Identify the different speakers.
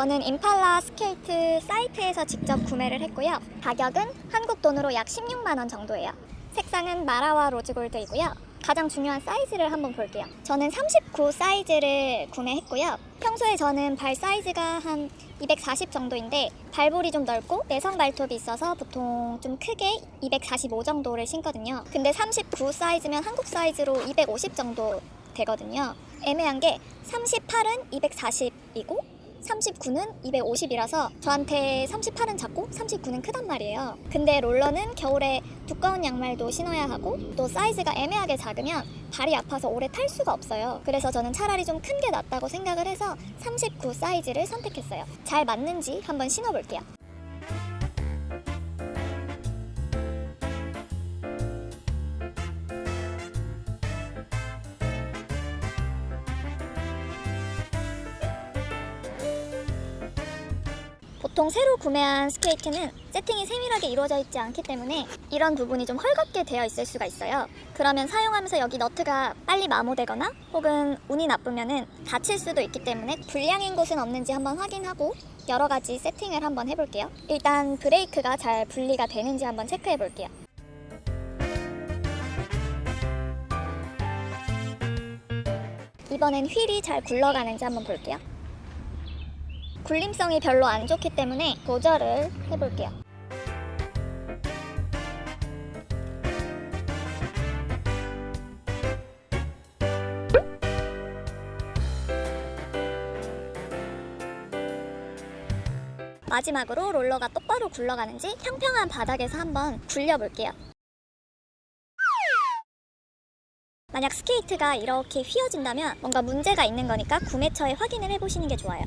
Speaker 1: 저는 임팔라 스케이트 사이트에서 직접 구매를 했고요. 가격은 한국 돈으로 약 16만 원 정도예요. 색상은 마라와 로즈골드이고요. 가장 중요한 사이즈를 한번 볼게요. 저는 39 사이즈를 구매했고요. 평소에 저는 발 사이즈가 한 240 정도인데 발볼이 좀 넓고 내성 발톱이 있어서 보통 좀 크게 245 정도를 신거든요. 근데 39 사이즈면 한국 사이즈로 250 정도 되거든요. 애매한 게 38은 240이고 39는 250이라서 저한테 38은 작고 39는 크단 말이에요. 근데 롤러는 겨울에 두꺼운 양말도 신어야 하고 또 사이즈가 애매하게 작으면 발이 아파서 오래 탈 수가 없어요. 그래서 저는 차라리 좀 큰 게 낫다고 생각을 해서 39 사이즈를 선택했어요. 잘 맞는지 한번 신어볼게요. 보통 새로 구매한 스케이트는 세팅이 세밀하게 이루어져 있지 않기 때문에 이런 부분이 좀 헐겁게 되어 있을 수가 있어요. 그러면 사용하면서 여기 너트가 빨리 마모되거나 혹은 운이 나쁘면은 다칠 수도 있기 때문에 불량인 곳은 없는지 한번 확인하고 여러 가지 세팅을 한번 해볼게요. 일단 브레이크가 잘 분리가 되는지 한번 체크해 볼게요. 이번엔 휠이 잘 굴러가는지 한번 볼게요. 굴림성이 별로 안 좋기 때문에 조절을 해볼게요. 마지막으로 롤러가 똑바로 굴러가는지 평평한 바닥에서 한번 굴려볼게요. 만약 스케이트가 이렇게 휘어진다면 뭔가 문제가 있는 거니까 구매처에 확인을 해보시는 게 좋아요.